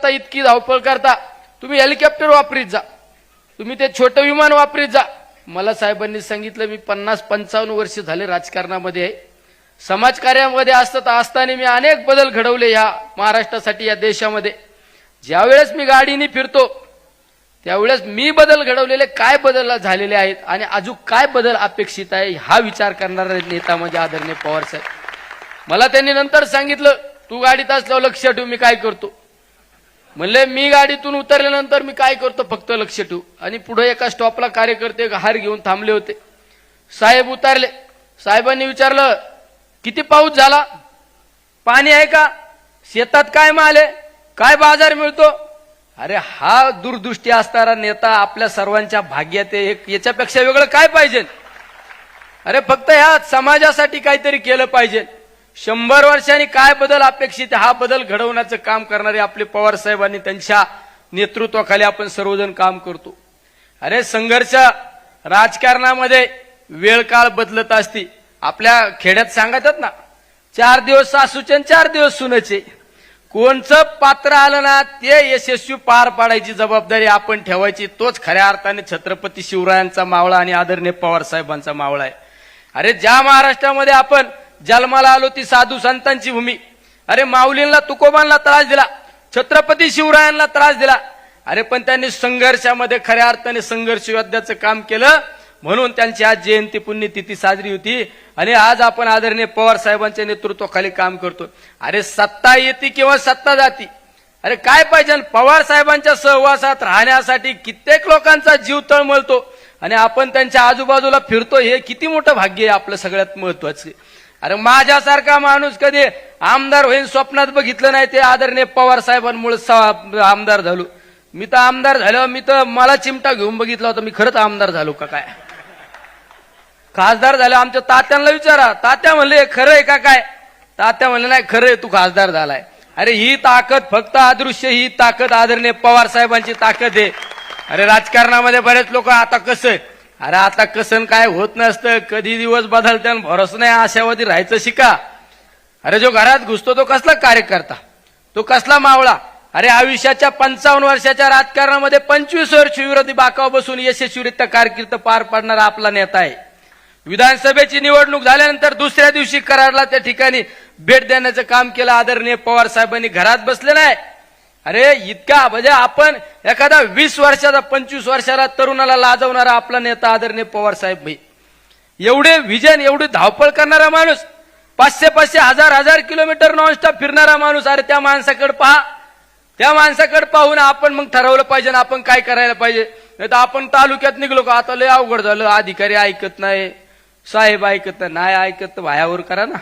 आता इतकी धावपळ करता तुम्ही हेलिकॉप्टर वापरीत जा. तुम्ही ते छोटं विमान वापरीत जा. मला साहेबांनी सांगितलं मी पन्नास पंचावन्न वर्ष झाले राजकारणामध्ये आहे. समाजकार्यामध्ये असतात असताना मी अनेक बदल घडवले या महाराष्ट्रासाठी या देशामध्ये. ज्यावेळेस मी गाडीने फिरतो त्यावेळेस मी बदल घडवलेले काय बदल झालेले आहेत आणि अजून काय बदल अपेक्षित आहे हा विचार करणारा नेता म्हणजे आदरणीय पवार साहेब. मला त्यांनी नंतर सांगितलं तू गाडीत असल्यावर लक्ष ठेवू मी काय करतो? म्हणले मी गाडीतून उतरल्यानंतर मी काय करतो? फक्त लक्ष ठेवू. आणि पुढे एका स्टॉपला कार्यकर्ते हार घेऊन थांबले होते. साहेब उतरले. साहेबांनी विचारलं किती पाऊस झाला? पाणी आहे का? शेतात काय माल आहे? काय बाजार मिळतो? अरे हा दूरदृष्टी असणारा नेता आपल्या सर्वांच्या भाग्यात एक याच्यापेक्षा वेगळं काय पाहिजे? अरे फक्त ह्या समाजासाठी काहीतरी केलं पाहिजे. शंभर वर्षांनी काय बदल अपेक्षित हा बदल घडवण्याचं काम करणारे आपले पवार साहेबांनी त्यांच्या नेतृत्वाखाली आपण सर्वजण काम करतो. अरे संघर्ष राजकारणामध्ये वेळ काळ बदलत असती. आपल्या खेड्यात सांगतात ना चार दिवस सासूचे आणि चार दिवस सुनेचे. कोणचं पात्र आलं ना ते यशस्वी पार पाडायची जबाबदारी आपण ठेवायची. तोच खऱ्या अर्थाने छत्रपती शिवरायांचा मावळा आणि आदरणीय पवार साहेबांचा मावळा आहे. अरे ज्या महाराष्ट्रामध्ये आपण जन्माला आलो ती साधू संतांची भूमी. अरे माऊलींना तुकोबांना त्रास दिला. छत्रपती शिवरायांना त्रास दिला. अरे पण त्यांनी संघर्षामध्ये खऱ्या अर्थाने संघर्ष योद्ध्याचं काम केलं. म्हणून त्यांची आज जयंती पुण्यतिथी साजरी होती. आणि आज आपण आदरणीय पवार साहेबांच्या नेतृत्वाखाली काम करतो. अरे सत्ता येते किंवा सत्ता जाती? अरे काय पाहिजे? पवार साहेबांच्या सहवासात राहण्यासाठी कित्येक लोकांचा जीव तळमळतो. आणि आपण त्यांच्या आजूबाजूला फिरतो हे किती मोठं भाग्य आहे आपलं सगळ्यात महत्वाचं अरे माझ्यासारखा माणूस कधी आमदार होईल स्वप्नात बघितलं नाही ते आदरणीय पवार साहेबांमुळे आमदार झालो. मी तर आमदार झालो मी तर मला चिमटा घेऊन बघितला होता मी खरंच आमदार झालो का काय? खासदार झालो आमच्या तात्यांना विचारा. तात्या म्हणले खरं आहे का काय? तात्या म्हणले नाही खरं आहे तू खासदार झालाय. अरे ही ताकद फक्त अदृश्य ही ताकद आदरणीय पवार साहेबांची ताकद आहे. अरे राजकारणामध्ये बरेच लोक आता कसं आहे? अरे आता कसं काय होत नसतं कधी दिवस बदलते भरोसा नाही आशावादी राहायचं शिका. अरे जो घरात घुसतो तो कसला कार्यकर्ता? तो कसला मावळा? अरे आयुष्याच्या पंचावन्न वर्षाच्या राजकारणामध्ये पंचवीस वर्ष विरोधी बाकाव बसून यशस्वीरित्या कारकीर्द पार पाडणारा आपला नेता आहे. विधानसभेची निवडणूक झाल्यानंतर दुसऱ्या दिवशी कराडला त्या ठिकाणी भेट देण्याचं काम केलं. आदरणीय पवार साहेबांनी घरात बसले नाही अरे इतका म्हणजे आपण एखादा वीस वर्षाचा पंचवीस वर्षाला तरुणाला लाजवणारा आपला नेता आदरणीय पवार साहेब भाई एवढे विजन एवढी धावपळ करणारा माणूस पाचशे पाचशे हजार हजार किलोमीटर नॉनस्टॉप फिरणारा माणूस अरे त्या माणसाकडे पहा. त्या माणसाकडे पाहून आपण मग ठरवलं पाहिजे ना आपण काय करायला पाहिजे. नाही तर आपण तालुक्यात निघलो का? आता लय अवघड झालं. अधिकारी ऐकत नाही. साहेब ऐकत नाही. नाही ऐकत तर भायावर करा ना.